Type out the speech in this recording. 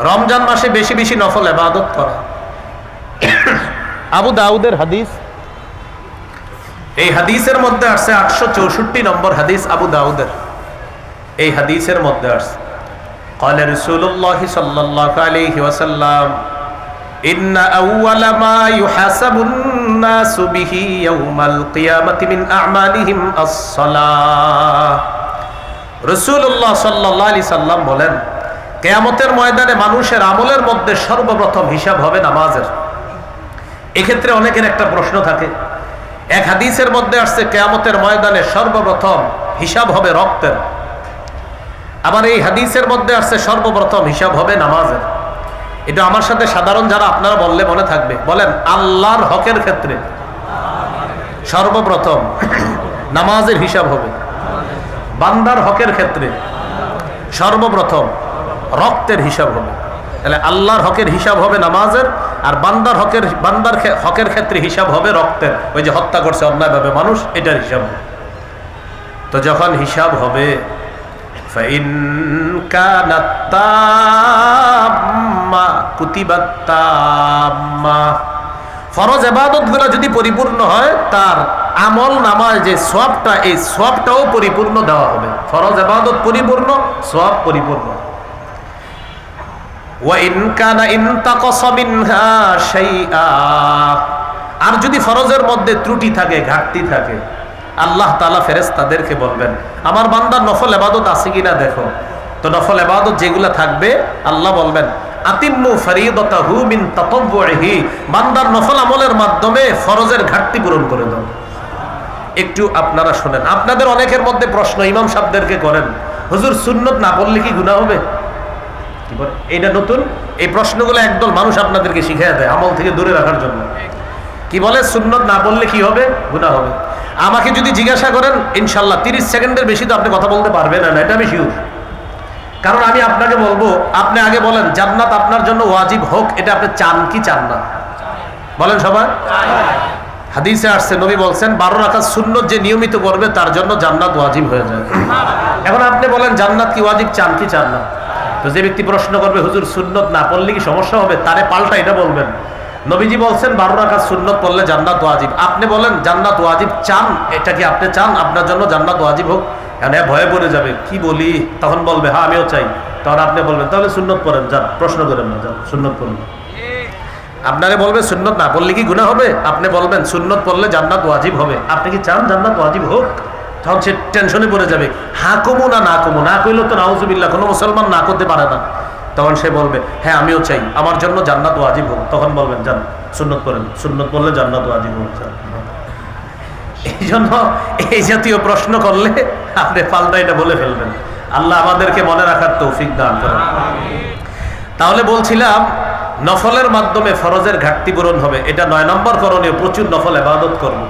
রমজান মাসে বেশি বেশি নফল এবাদত করা আবু দাউদের হাদিস এই হাদিসের মধ্যে আসছে আটশো চৌষট্টি নম্বর হাদিস আবু দাউদের এই হাদিসের মধ্যে আসছে قال رسول الله صلى الله عليه وسلم إن أول ما يحاسب الناس به يوم القيامة من أعمالهم الصلاة রসুল্লাহ সাল্লাহ আলি সাল্লাম বলেন কেয়ামতের ময়দানে মানুষের আমলের মধ্যে সর্বপ্রথম হিসাব হবে নামাজের। এক্ষেত্রে অনেকের একটা প্রশ্ন থাকে, এক হাদিসের মধ্যে আসছে, কেয়ামতের ময়দানে সর্বপ্রথম হিসাব হবে রক্তের। আবার এই হাদিসের মধ্যে আসছে, সর্বপ্রথম হিসাব হবে নামাজের। এটা আমার সাথে সাধারণ যারা, আপনারা বললে মনে থাকবে। বলেন, আল্লাহর হকের ক্ষেত্রে সর্বপ্রথম নামাজের হিসাব হবে। বান্দার হকের ক্ষেত্রে সর্বপ্রথম রক্তের হিসাব হবে। তাহলে আল্লাহর হকের হিসাব হবে নামাজের, আর বান্দার হকের বান্দার হকের ক্ষেত্রে হিসাব হবে রক্তের। ওই যে হত্যা করছে অন্যায়ভাবে মানুষ, এটার হিসাব হবে। তো যখন হিসাব হবে ফরজ এবাদতগুলো যদি পরিপূর্ণ হয়, তার আমল নামাজ যে সবটা, এই সবটাও পরিপূর্ণ দেওয়া হবে। ফরজ এবাদত পরিপূর্ণ, সব পরিপূর্ণ। আর যদি ফরজের মধ্যে ত্রুটি থাকে, ঘাটতি থাকে, আল্লাহ তাআলা ফেরেশতাদেরকে বলবেন, আমার বান্দার নফল এবাদত আছে কিনা দেখো। তো নফল এবাদত যেগুলা থাকবে, আল্লাহ বলবেন বান্দার নফল আমলের মাধ্যমে ফরজের ঘাটতি পূরণ করে দাও। একটু আপনারা শোনেন। আপনাদের অনেকের মধ্যে প্রশ্ন ইমাম সাহেবদেরকে করেন, হুজুর, সুন্নত না পড়লে কি গুনাহ হবে? এটা নতুন, এই প্রশ্নগুলো একদল মানুষ আপনাদেরকে শিখিয়ে দেয় আমল থেকে দূরে রাখার জন্য। কি বলে? সুন্নত না বললে কি হবে? গুণা হবে। আমাকে যদি জিজ্ঞাসা করেন, ইনশাল্লাহ তিরিশ সেকেন্ডের বেশি তো আপনি কথা বলতে পারবেন না এটা আমি শিওর কারণ আমি আপনাকে বলব, আপনি আগে বলেন, জান্নাত আপনার জন্য ওয়াজিব হোক, এটা আপনি চান কি চান না? বলেন সবাই। হাদিসে আসছে, নবী বলছেন, বারো রাখার সুন্নত যে নিয়মিত করবে, তার জন্য জান্নাত ওয়াজিব হয়ে যায়। এখন আপনি বলেন, জান্নাত কি ওয়াজিব, চান কি চান না? তো যে ব্যক্তি প্রশ্ন করবে, হুজুর, সুন্নত না পড়লে কি সমস্যা হবে? তারে পাল্টা এটা বলবেন। নবীজি বলছেন, বারো রাখার সুন্নত পড়লে জান্নাত ওয়াজিব। আপনি বলেন, জান্নাত ওয়াজিব চান? এটা কি আপনি চান? আপনার জন্য জান্নাত ওয়াজিব হোক? এ ভয়ে পড়ে যাবে। কি বলি? তখন বলবে হ্যাঁ আমিও চাই। তখন আপনি বলবেন, তাহলে সুন্নত পড়েন, যান, প্রশ্ন করেন না, যান, সুন্নত করুন আপনারে বলবে, সুন্নত না পড়লে কি গুণা হবে? আপনি বলবেন, সুন্নত পড়লে জান্নাত ওয়াজিব হবে। আপনি কি চান জান্নাত ওয়াজিব হোক? তখন সে টেনশনে পড়ে যাবে। হা কমু না না কমু, না কইলে তো নাউজুবিল্লাহ, কোনো মুসলমান না করতে পারে না। তখন সে বলবে হ্যাঁ আমিও চাই, আমার জন্য জান্নাত ওয়াজিব হোক। তখন বলবেন যান সুন্নত করেন সুন্নত পড়লে জান্নাত ওয়াজিব হোক এই জন্য এই জাতীয় প্রশ্ন করলে আপনি পাল্টা এটা বলে ফেলবেন। আল্লাহ আমাদেরকে মনে রাখার তৌফিক দান করেন। তাহলে বলছিলাম, নফলের মাধ্যমে ফরজের ঘাটতি পূরণ হবে। এটা নয় নম্বর করণীয়, প্রচুর নফল এবাদত করব।